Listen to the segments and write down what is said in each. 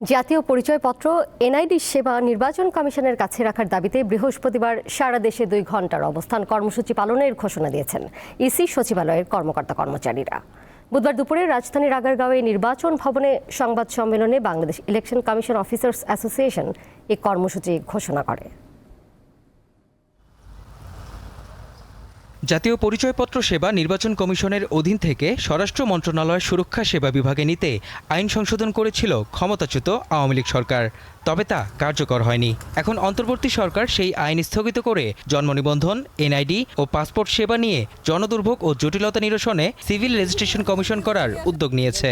জাতীয় পরিচয়পত্র, এনআইডি সেবা নির্বাচন কমিশনের কাছে রাখার দাবিতে বৃহস্পতিবার সারা দেশে দুই ঘণ্টার অবস্থান কর্মসূচি পালনের ঘোষণা দিয়েছেন ইসি সচিবালয়ের কর্মকর্তা কর্মচারীরা। বুধবার দুপুরে রাজধানীর আগারগাঁওয়ে নির্বাচন ভবনে সংবাদ সম্মেলনে Bangladesh election commission officers association এই কর্মসূচি ঘোষণা করে। জাতীয় পরিচয়পত্র সেবা নির্বাচন কমিশনের অধীন থেকে স্বরাষ্ট্র মন্ত্রণালয় সুরক্ষা সেবা বিভাগে নিতে আইন সংশোধন করেছিল ক্ষমতাচ্যুত আওয়ামী লীগ সরকার। তবে তা কার্যকর হয়নি। এখন অন্তর্বর্তী সরকার সেই আইন স্থগিত করে জন্ম নিবন্ধন এনআইডি ও পাসপোর্ট সেবা নিয়ে জনদুর্ভোগ ও জটিলতা নিরসনে সিভিল রেজিস্ট্রেশন কমিশন করার উদ্যোগ নিয়েছে।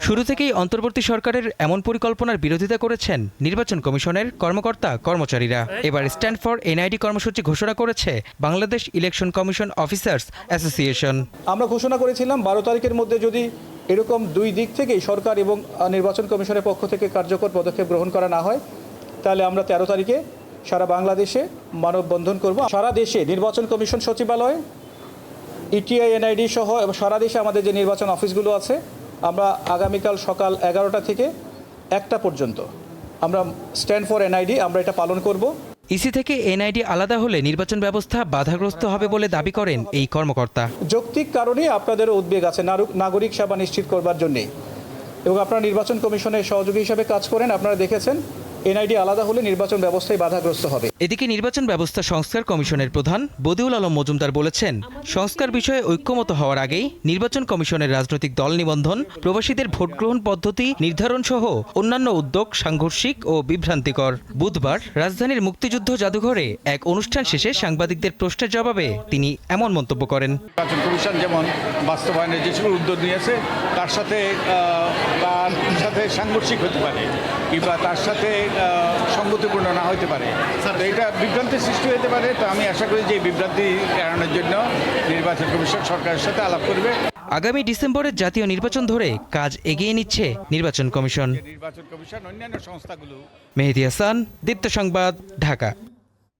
শুরু থেকেই অন্তর্বর্তী সরকারের এমন পরিকল্পনার বিরোধিতা করেছেন নির্বাচন কমিশনের কর্মকর্তা কর্মচারীরা এবার স্ট্যান্ড ফর এনআইডি কর্মসূচি ঘোষণা করেছে Bangladesh election commission officers association. আমরা ঘোষণা করেছিলাম বারো তারিখের মধ্যে যদি এরকম দুই দিক থেকেই সরকার এবং নির্বাচন কমিশনের পক্ষ থেকে কার্যকর পদক্ষেপ গ্রহণ করা না হয়, তাহলে আমরা তেরো তারিখে সারা বাংলাদেশে মানববন্ধন করব। সারা দেশে নির্বাচন কমিশন সচিবালয় ইটিআই এনআইডি সহ এবং সারা দেশে আমাদের যে নির্বাচন অফিসগুলো আছে, আমরা আগামীকাল সকাল এগারোটা থেকে একটা পর্যন্ত আমরা স্ট্যান্ড ফর এনআইডি আমরা এটা পালন করব। ইসি থেকে এনআইডি আলাদা হলে নির্বাচন ব্যবস্থা বাধাগ্রস্ত হবে বলে দাবি করেন এই কর্মকর্তা। যৌক্তিক কারণে আপনাদের উদ্বেগ আছে নাগরিক সেবা নিশ্চিত করবার জন্যে। এবং আপনারা নির্বাচন কমিশনের সহযোগী হিসাবে কাজ করেন, আপনারা দেখেছেন এনআইডি আলাদা হলে নির্বাচন ব্যবস্থায় বাধাগ্রস্ত হবে। এদিকে নির্বাচন ব্যবস্থা সংস্কার কমিশনের প্রধান বদিউল আলম মজুমদার বলেছেন সংস্কার বিষয়ে ঐক্যমত হওয়ার আগেই নির্বাচন কমিশনের রাজনৈতিক দল নিবন্ধন প্রবাসীদের ভোট গ্রহণ পদ্ধতি নির্ধারণ সহ অন্যান্য উদ্যোগ সাংঘর্ষিক ও বিভ্রান্তিকর। বুধবার রাজধানীর মুক্তিযুদ্ধ জাদুঘরে এক অনুষ্ঠান শেষে সাংবাদিকদের প্রশ্নের জবাবে তিনি এমন মন্তব্য করেন। নির্বাচন কমিশন যেমন বাস্তবায়নের যে সকল উদ্যোগ নিয়েছে তার সাথে সাংঘর্ষিক হতে পারে কিংবা তার সাথে সংগতিপূর্ণ সঙ্গতিপূর্ণ না হতে পারে। তো এটা বিভ্রান্তির সৃষ্টি হতে পারে। তো আমি আশা করি যে বিভ্রান্তি এড়ানোর জন্য নির্বাচন কমিশন সরকারের সাথে আলাপ করবে। আগামী ডিসেম্বরের জাতীয় নির্বাচন ধরে কাজ এগিয়ে নিচ্ছে নির্বাচন কমিশন। নির্বাচন কমিশন অন্যান্য সংস্থাগুলো। মেহেদি হাসান দীপ্ত সংবাদ ঢাকা।